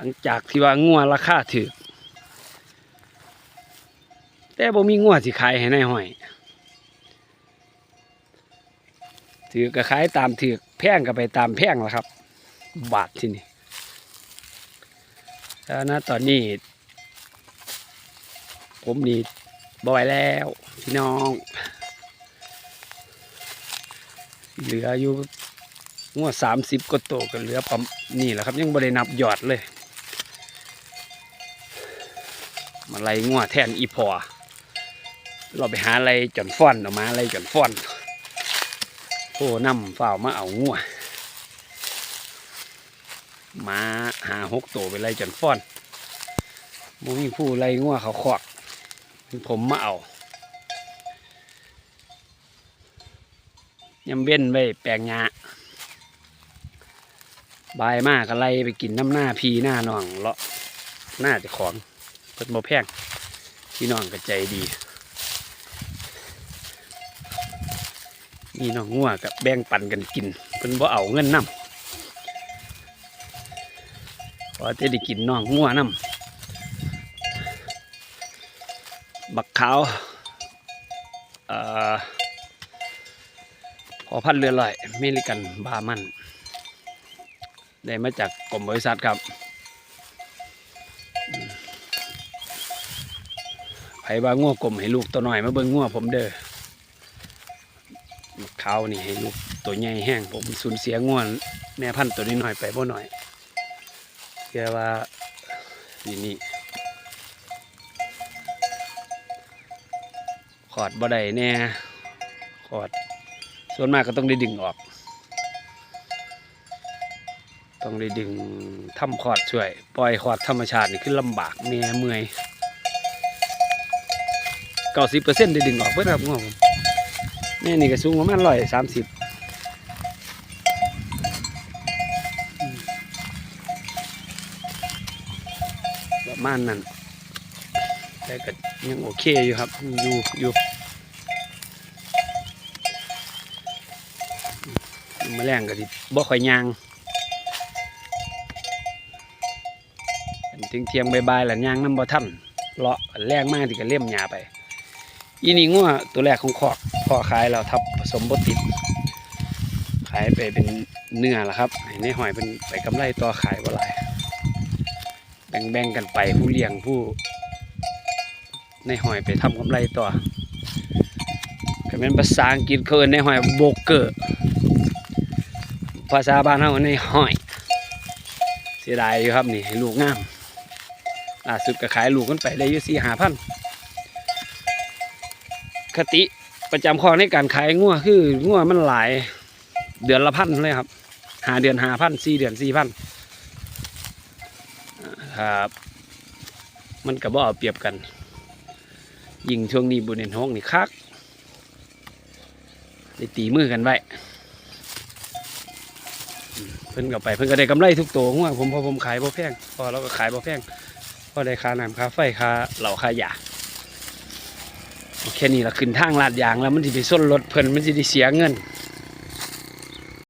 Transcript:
หลังจากที่ว่างัวราคาถือแต่บ่มีงัวสิขายให้นายห้อย ถือก็ขายตามถือแพงก็ไปตามแพงละครับ บาทที่นี่แล้วนะตอนนี้ ผมนี่บ่อยแล้วพี่น้อง เหลืออยู่งวดสามสิบก็โตวก็เหลือประมนี่แหละครับ ยังบ่ได้นับยอดเลย มาไล่งวแทนอีพอ เราไปหาอะไรจนฟ้อนออกมาอะไรจนฟ้อนโทนำฝ่าวมาเอางัวมาหาหกตัวไปไล่จนฟ้อนบ่มีผู้ไล่งัวเขาขอกผมมาเอายำเว้นไว้แปลงหญ้าบายมากก็ไล่ไปกินน้ำหน้าพีหน้าน้องเลาะหน้าจะของ เพิ่นบ่แพงพี่น้องก็ใจดีมีน้องงัวกับแบ่งปันกันกินเพิ่นบ่เอาเงินนำพอจะได้กินน้องงัวนำบักขาวห่อพอพันเรือลอยเมริกันบาร์มัน ได้มาจากกรมบริษัทครับอืมไผบาง่วกลมให้ลูกตัวหน่อยมาเบิ่งง่วผมเด้อเขาวนี่ให้ลูกตัวใหญ่แห้งผมสูญเสียง่วแม่พันธุ์ตัวนี้หน่อยไปบ่หน่อยแค่ว่านี่นี่ขอดบ่ได้แน่ขอด ส่วนมากก็ต้องได้ดึงออก ต้องได้ดึงทำคอดช่วย ปล่อยคอดธรรมชาตินี่คือลำบากแม่เมื่อย ก้าสิบเปอร์เซ็นต์ได้ดึงออกเพื่อครับงวผมแม่นี่ก็สูงประมาณร้อยสามสิบประมาณนั้นแต่ก็ยังโอเคอยู่ครับ อยู่อยู่มาแรงก็ดิบ่ค่อยยางถึงเทียงใบายๆแหละยางน้ำบ่ทันเลาะแรงมากที่ก็เลี่ยมหญ้าไป อีนี่งัวตัวแรกของคอกพอขายแล้วทับผสมบ่ติด ขายไปเป็นเนื้อละครับให้ในหอยเป็นไปกำไรต่อขายบ่หลายแบ่งๆกันไปผู้เลี้ยงผู้ในหอยไปทำกำไรต่อก็เป็นภาษาอังกฤษเขาเอิ้นในหอยโบเกอร์ภาษาบ้านเฮาในหอย เสียดายอยู่ครับนี่ให้ลูกงามล่าสุดก็ขายลูกกันไปได้อยู่สี่หาพัน คติประจำข้อในการขายงัวคืองัวมันหลายเดือนละพันเลยครับหาเดือนหาพันสี่เดือนสี่พันครับมันกับบ่เอาเปรียบกัน ยิงช่วงนี้บุญเห็นห้องนี่คักได้ตีมือกันไว้เพิ่นก็ไปเพิ่นก็ได้กำไรทุกตัวหัวผมพอผมขายบ่แพงพอเราก็ขายบ่แพงพอได้ค่าน้ำค่าไฟค่าเหล่าค่ายา แค่นี้ละขึ้นทางลาดยางแล้วมันจะไปส้นรถเพิ่นมันจะได้เสียเงิน